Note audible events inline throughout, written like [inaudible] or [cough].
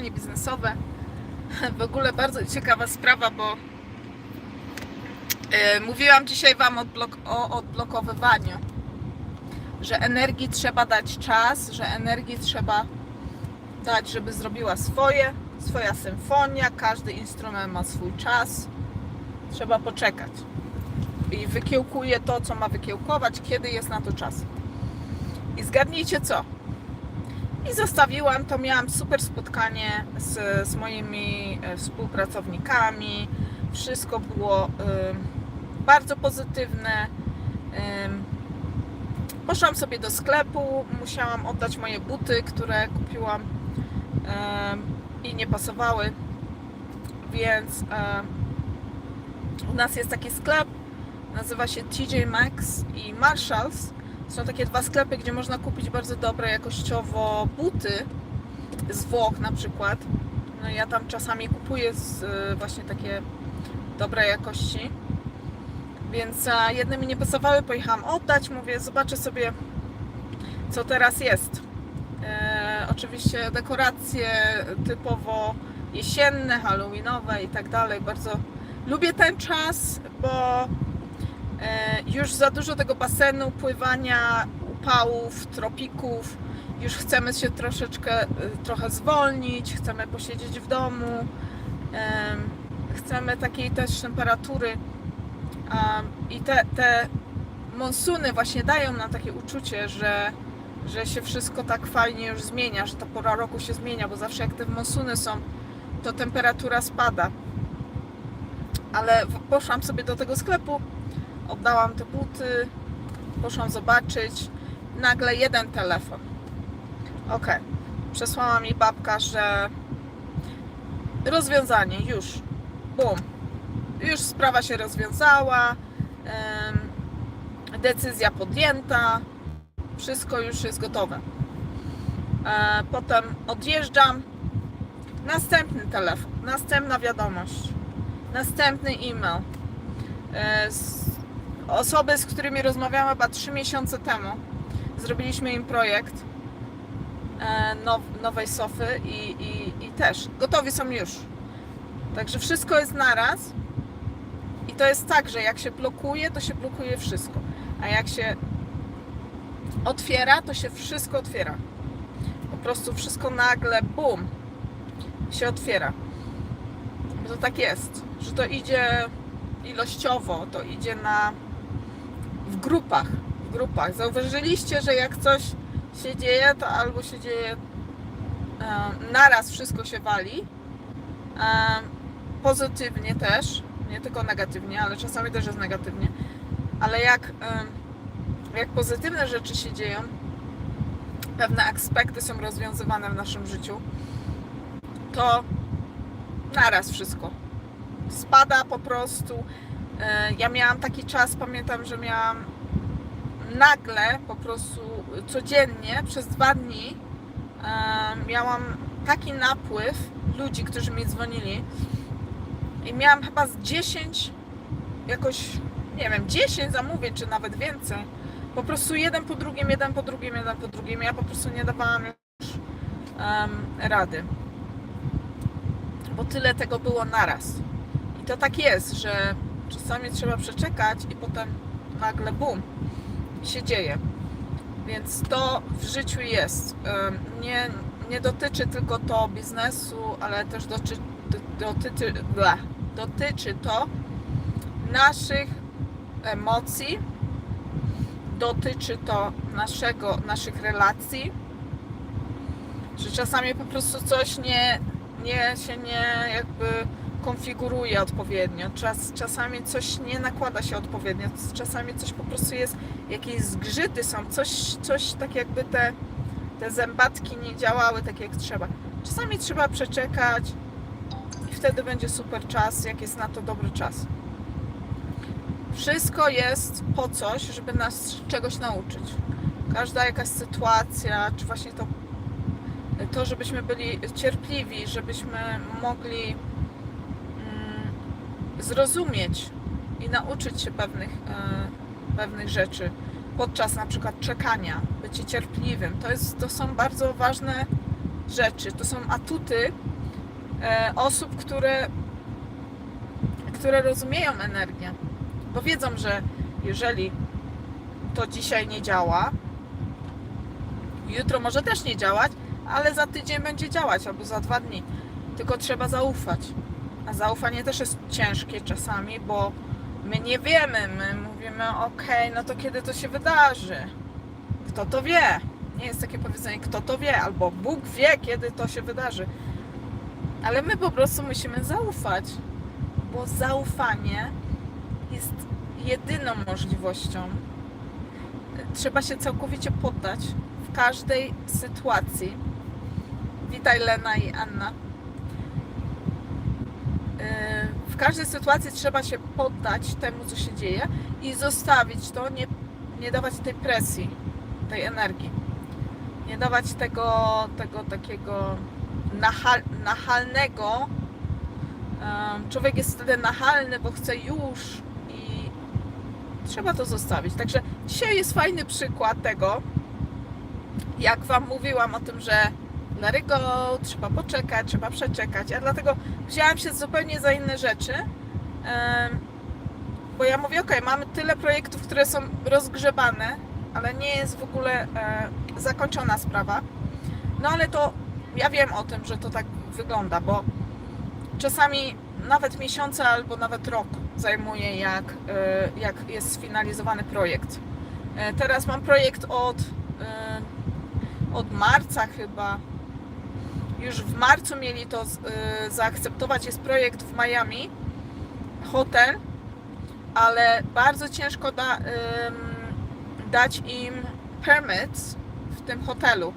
spotkanie biznesowe. [laughs] W ogóle bardzo ciekawa sprawa, bo e, mówiłam dzisiaj Wam o odblokowywaniu, że energii trzeba dać czas, że energii trzeba dać, żeby zrobiła swoje, swoja symfonia, każdy instrument ma swój czas, trzeba poczekać. I wykiełkuje to, co ma wykiełkować, kiedy jest na to czas. I zgadnijcie co? I zostawiłam to, miałam super spotkanie z, z moimi e, współpracownikami. Wszystko było ym, bardzo pozytywne. Ym, poszłam sobie do sklepu, musiałam oddać moje buty, które kupiłam ym, i nie pasowały. Więc ym, u nas jest taki sklep, nazywa się TJ Maxx i Marshalls. Są takie dwa sklepy, gdzie można kupić bardzo dobre jakościowo buty z Włoch na przykład. No ja tam czasami kupuję z, y, właśnie takie dobrej jakości. Więc jedne mi nie pasowały, pojechałam oddać, mówię, zobaczę sobie co teraz jest. E, oczywiście dekoracje typowo jesienne, halloweenowe i tak dalej. Bardzo lubię ten czas, bo już za dużo tego basenu, pływania, upałów, tropików. Już chcemy się troszeczkę, e, trochę zwolnić, chcemy posiedzieć w domu. em, Chcemy takiej też temperatury. em, I te, te monsuny właśnie dają nam takie uczucie, że, że się wszystko tak fajnie już zmienia, że ta pora roku się zmienia, bo zawsze jak te monsuny są, to temperatura spada. Ale poszłam sobie do tego sklepu, oddałam te buty, poszłam zobaczyć. Nagle jeden telefon. Ok. Przesłała mi babka, że rozwiązanie już. Bum. Już sprawa się rozwiązała. decyzja podjęta. Wszystko już jest gotowe. E, potem odjeżdżam. Następny telefon, następna wiadomość, następny e-mail. Osoby, z którymi rozmawiałam chyba 3 miesiące temu. Zrobiliśmy im projekt e, now, nowej sofy i, i, i też gotowi są już. Także wszystko jest naraz. I to jest tak, że jak się blokuje, to się blokuje wszystko. A jak się otwiera, to się wszystko otwiera. Po prostu wszystko nagle, bum, się otwiera. Bo to tak jest, że to idzie ilościowo, to idzie na w grupach, w grupach. Zauważyliście, że jak coś się dzieje, to albo się dzieje e, naraz wszystko się wali, e, pozytywnie też, nie tylko negatywnie, ale czasami też jest negatywnie, ale jak, e, jak pozytywne rzeczy się dzieją, pewne aspekty są rozwiązywane w naszym życiu, to naraz wszystko spada po prostu. E, Ja miałam taki czas, pamiętam, że miałam nagle po prostu codziennie przez dwa dni e, miałam taki napływ ludzi, którzy mi dzwonili i miałam chyba z 10 jakoś, nie wiem, 10 zamówień, czy nawet więcej. Po prostu jeden po drugim, jeden po drugim, jeden po drugim. Ja po prostu nie dawałam już em, rady. Bo tyle tego było naraz. I to tak jest, że czasami trzeba przeczekać i potem nagle bum, się dzieje. Więc to w życiu jest. Nie, nie dotyczy tylko to biznesu, ale też dotyczy, dotyczy, ble, dotyczy to naszych emocji, dotyczy to naszego, naszych relacji, że czasami po prostu coś nie, nie się nie jakby konfiguruje odpowiednio. Czas, czasami coś nie nakłada się odpowiednio. Czasami coś po prostu jest, jakieś zgrzyty są, coś, coś tak jakby te, te zębatki nie działały tak jak trzeba. Czasami trzeba przeczekać i wtedy będzie super czas, jak jest na to dobry czas. Wszystko jest po coś, żeby nas czegoś nauczyć. Każda jakaś sytuacja, czy właśnie to, to żebyśmy byli cierpliwi, żebyśmy mogli zrozumieć i nauczyć się pewnych, e, pewnych rzeczy podczas na przykład czekania, bycie cierpliwym. To, jest, to są bardzo ważne rzeczy, to są atuty e, osób, które, które rozumieją energię, bo wiedzą, że jeżeli to dzisiaj nie działa, jutro może też nie działać, ale za tydzień będzie działać albo za dwa dni. Tylko trzeba zaufać. A zaufanie też jest ciężkie czasami, bo my nie wiemy. My mówimy, ok, no to kiedy to się wydarzy? Kto to wie? Nie jest takie powiedzenie, kto to wie, albo Bóg wie, kiedy to się wydarzy. Ale my po prostu musimy zaufać, bo zaufanie jest jedyną możliwością. Trzeba się całkowicie poddać w każdej sytuacji. Witaj Lena i Anna. Yy, W każdej sytuacji trzeba się poddać temu, co się dzieje i zostawić to, nie, nie dawać tej presji, tej energii. Nie dawać tego, tego takiego nachal, nachalnego. Człowiek jest wtedy nachalny, bo chce już i trzeba to zostawić. Także dzisiaj jest fajny przykład tego, jak Wam mówiłam o tym, że let it go, trzeba poczekać, trzeba przeczekać. Ja dlatego wzięłam się zupełnie za inne rzeczy, bo ja mówię, ok, mamy tyle projektów, które są rozgrzebane, ale nie jest w ogóle e, zakończona sprawa. No ale to ja wiem o tym, że to tak wygląda, bo czasami nawet miesiące albo nawet rok zajmuje, jak, e, jak jest sfinalizowany projekt. E, Teraz mam projekt od, od marca chyba. Już w marcu mieli to e, zaakceptować. Jest projekt w Miami, hotel, ale bardzo ciężko da, dać im permits w tym hotelu.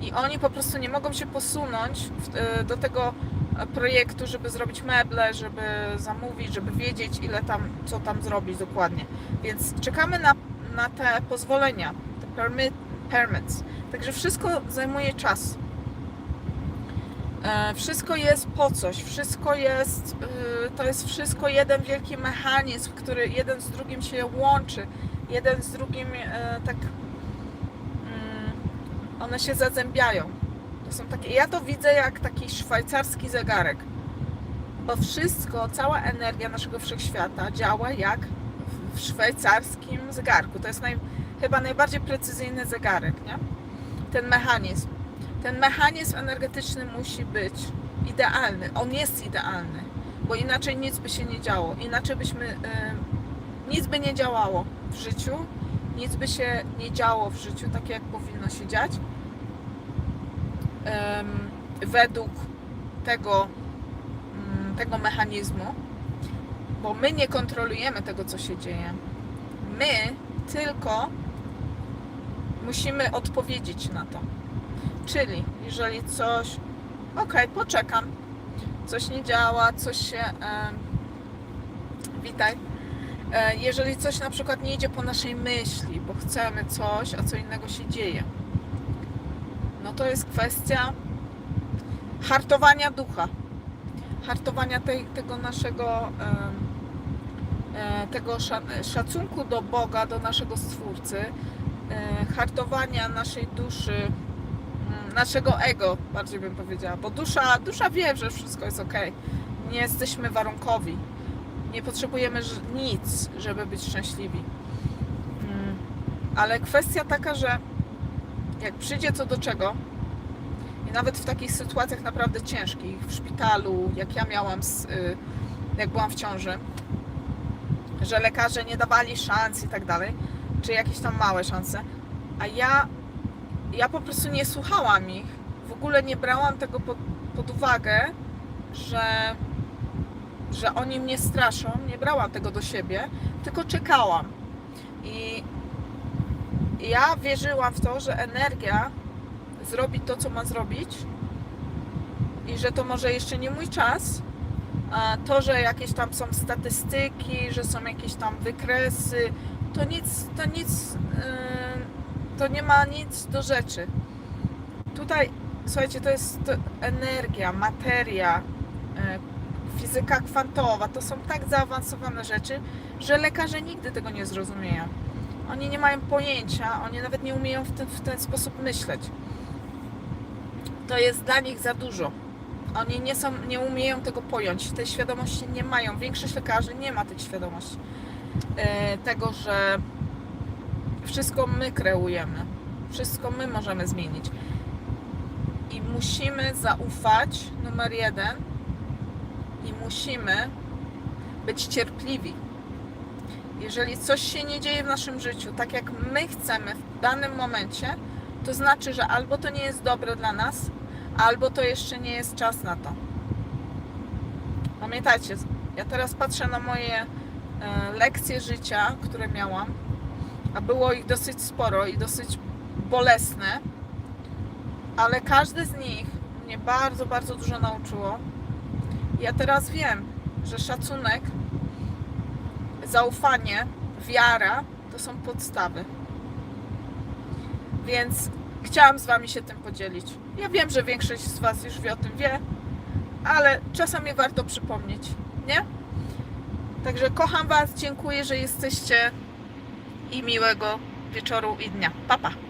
I oni po prostu nie mogą się posunąć e, do tego projektu, żeby zrobić meble, żeby zamówić, żeby wiedzieć ile tam, co tam zrobić dokładnie. Więc czekamy na, na te pozwolenia, te permit, permits. Także wszystko zajmuje czas. E, Wszystko jest po coś, wszystko jest, y, to jest wszystko jeden wielki mechanizm, który jeden z drugim się łączy, jeden z drugim e, tak, mm, one się zazębiają. To są takie, ja to widzę jak taki szwajcarski zegarek, bo wszystko, cała energia naszego wszechświata działa jak w szwajcarskim zegarku. To jest naj, chyba najbardziej precyzyjny zegarek, nie? Ten mechanizm ten mechanizm energetyczny musi być idealny. On jest idealny, bo inaczej nic by się nie działo. Inaczej byśmy, y, nic by nie działało w życiu, nic by się nie działo w życiu tak, jak powinno się dziać. Według tego, mm, tego mechanizmu, bo my nie kontrolujemy tego, co się dzieje. My tylko musimy odpowiedzieć na to. Czyli jeżeli coś, ok, poczekam, coś nie działa, coś się, em, witaj, E, jeżeli coś na przykład nie idzie po naszej myśli, bo chcemy coś, a co innego się dzieje, no to jest kwestia hartowania ducha, hartowania tej, tego naszego e, tego sza- szacunku do Boga, do naszego Stwórcy, e, hartowania naszej duszy, naszego ego, bardziej bym powiedziała, bo dusza, dusza wie, że wszystko jest ok. Nie jesteśmy warunkowi. Nie potrzebujemy nic, żeby być szczęśliwi. Mm, Ale kwestia taka, że jak przyjdzie co do czego, i nawet w takich sytuacjach naprawdę ciężkich, w szpitalu, jak ja miałam, z, y, jak byłam w ciąży, że lekarze nie dawali szans i tak dalej, czy jakieś tam małe szanse, a ja ja po prostu nie słuchałam ich. W ogóle nie brałam tego pod, pod uwagę, że, że oni mnie straszą. Nie brałam tego do siebie, tylko czekałam. I ja wierzyłam w to, że energia zrobi to, co ma zrobić i że to może jeszcze nie mój czas. A to, że jakieś tam są statystyki, że są jakieś tam wykresy, to nic, to nic, yy, to nie ma nic do rzeczy. Tutaj, słuchajcie, to jest energia, materia, yy, fizyka kwantowa. To są tak zaawansowane rzeczy, że lekarze nigdy tego nie zrozumieją. Oni nie mają pojęcia, oni nawet nie umieją w ten, w ten sposób myśleć. to jest dla nich za dużo. Oni nie, są, nie umieją tego pojąć, tej świadomości nie mają. Większość lekarzy nie ma tej świadomości. E, tego, że wszystko my kreujemy, wszystko my możemy zmienić. I musimy zaufać, numer jeden, i musimy być cierpliwi. Jeżeli coś się nie dzieje w naszym życiu tak, jak my chcemy w danym momencie, to znaczy, że albo to nie jest dobre dla nas, albo to jeszcze nie jest czas na to. Pamiętajcie, ja teraz patrzę na moje e, lekcje życia, które miałam, a było ich dosyć sporo i dosyć bolesne, ale każde z nich mnie bardzo, bardzo dużo nauczyło. Ja teraz wiem, że szacunek, zaufanie, wiara to są podstawy. Więc chciałam z Wami się tym podzielić. Ja wiem, że większość z Was już wie o tym wie, ale czasami warto przypomnieć, nie? Także kocham Was, dziękuję, że jesteście i miłego wieczoru i dnia. Pa, pa.